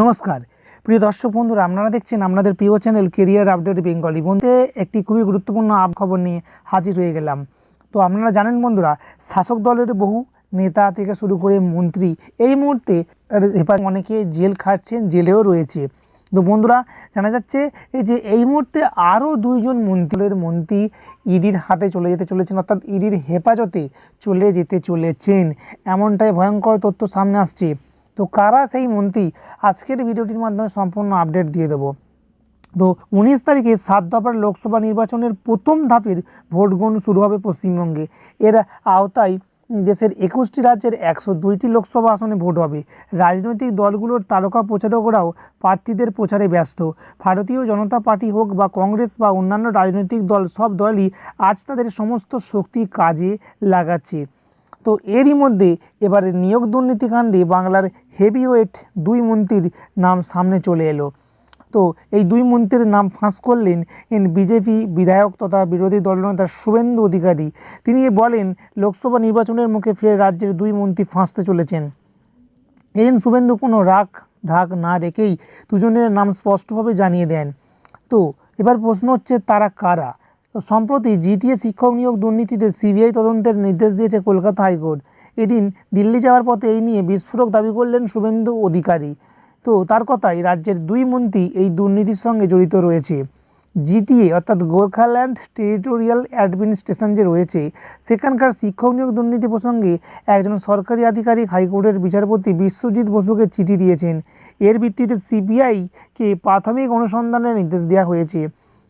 নমস্কার। প্রিয় দর্শক বন্ধুরা, আপনারা দেখছেন আপনাদের প্রিয় চ্যানেল কেরিয়ার আপডেট বেঙ্গলি বন্ধু একটি খুবই গুরুত্বপূর্ণ আপ খবর নিয়ে হাজির হয়ে গেলাম। তো আপনারা জানেন বন্ধুরা, শাসক দলের বহু নেতা থেকে শুরু করে মন্ত্রী, এই মুহূর্তে অনেকে জেল খাটছেন, জেলেও রয়েছে। তো বন্ধুরা, জানা যাচ্ছে যে এই মুহূর্তে আরও দুইজন মন্ত্রীর মন্ত্রী ইডির হাতে চলে যেতে চলেছেন, অর্থাৎ ইডির হেফাজতে চলে যেতে চলেছেন। এমনটাই ভয়ঙ্কর তথ্য সামনে আসছে। তো কারা সেই মন্ত্রী? আজকের ভিডিওটির মাধ্যমে সম্পূর্ণ আপডেট দিয়ে দেবো। তো উনিশ তারিখে সাত দফার লোকসভা নির্বাচনের প্রথম ধাপের ভোট গ্রহণ শুরু হবে পশ্চিমবঙ্গে। এর আওতায় দেশের একুশটি রাজ্যের একশো দুইটি লোকসভা আসনে ভোট হবে। রাজনৈতিক দলগুলোর তারকা প্রচারকরাও প্রার্থীদের প্রচারে ব্যস্ত। ভারতীয় জনতা পার্টি হোক বা কংগ্রেস বা অন্যান্য রাজনৈতিক দল, সব দলই আজ তাদের সমস্ত শক্তি কাজে লাগাচ্ছে। তো এরই মধ্যে এবারে নিয়োগ দুর্নীতিকাণ্ডে বাংলার হেভিওয়েট দুই মন্ত্রীর নাম সামনে চলে এলো। তো এই দুই মন্ত্রীর নাম ফাঁস করলেন এন বিজেপি বিধায়ক তথা বিরোধী দলনেতা শুভেন্দু অধিকারী। তিনি বলেন, লোকসভা নির্বাচনের মুখে ফের রাজ্যের দুই মন্ত্রী ফাঁসতে চলেছেন। এদিন শুভেন্দু কোনো রাগ ঢাক না রেখেই দুজনের নাম স্পষ্টভাবে জানিয়ে দেন। তো এবার প্রশ্ন হচ্ছে, তারা কারা? তো সম্প্রতি জিটিএ শিক্ষক নিয়োগ দুর্নীতিতে সিবিআই তদন্তের নির্দেশ দিয়েছে কলকাতা হাইকোর্ট। এদিন দিল্লি যাওয়ার পথে এই নিয়ে বিস্ফোরক দাবি করলেন শুভেন্দু অধিকারী। তো তার কথাই রাজ্যের দুই মন্ত্রী এই দুর্নীতির সঙ্গে জড়িত রয়েছে। জিটিএ অর্থাৎ গোর্খাল্যান্ড টেরিটোরিয়াল অ্যাডমিনিস্ট্রেশন যে রয়েছে, সেখানকার শিক্ষক নিয়োগ দুর্নীতি প্রসঙ্গে একজন সরকারি আধিকারিক হাইকোর্টের বিচারপতি বিশ্বজিৎ বসুকে চিঠি দিয়েছেন। এর ভিত্তিতে সিবিআইকে প্রাথমিক অনুসন্ধানের নির্দেশ দেওয়া হয়েছে।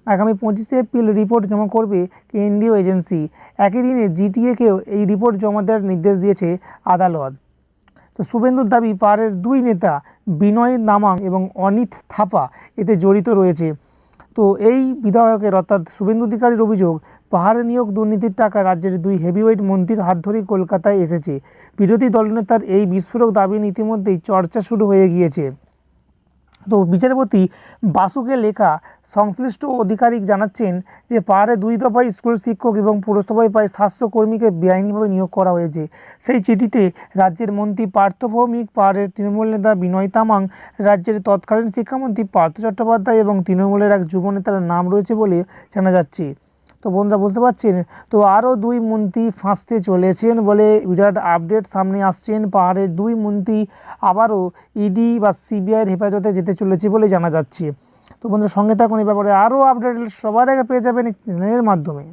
আগামী পঁচিশে এপ্রিল রিপোর্ট জমা করবে কেন্দ্রীয় এজেন্সি একই দিনে জিটিএকেও এই রিপোর্ট জমা দেওয়ার নির্দেশ দিয়েছে আদালত। তো শুভেন্দুর দাবি পাহাড়ের দুই নেতা বিনয় নামাং এবং অনিত থাপা এতে জড়িত রয়েছে। তো এই বিধায়কের অর্থাৎ শুভেন্দু অধিকারীর অভিযোগ, পাহাড়ে নিয়োগ দুর্নীতির টাকা রাজ্যের দুই হেভিওয়েট মন্ত্রীর হাত ধরেই কলকাতায় এসেছে। বিরোধী দলনেতার এই বিস্ফোরক দাবি ইতিমধ্যেই চর্চা শুরু হয়ে গিয়েছে। তো বিচারপতি বাসুকে লেখা সংশ্লিষ্ট আধিকারিক জানাচ্ছেন যে পাহাড়ে দুই দফায় স্কুল শিক্ষক এবং পুরসভায় প্রায় সাতশো কর্মীকে বেআইনিভাবে নিয়োগ করা হয়েছে। সেই চিঠিতে রাজ্যের মন্ত্রী পার্থ ভৌমিক, পাহাড়ের তৃণমূল নেতা বিনয় তামাং, রাজ্যের তৎকালীন শিক্ষামন্ত্রী পার্থ চট্টোপাধ্যায় এবং তৃণমূলের এক যুব নেতার নাম রয়েছে বলে জানা যাচ্ছে। তো বন্ধুরা বুঝতে পারছেন? তো আরও দুই মন্ত্রী ফাঁসতে চলেছেন বলে বিরাট আপডেট সামনে আসছেন। পাহাড়ের দুই মন্ত্রী আবারও ইডি বা সিবিআইয়ের হেফাজতে যেতে চলেছে বলে জানা যাচ্ছে। তো বন্ধুরা সঙ্গে থাকুন এই ব্যাপারে আরও আপডেট সবার আগে পেয়ে যাবেন চ্যানেলের মাধ্যমে।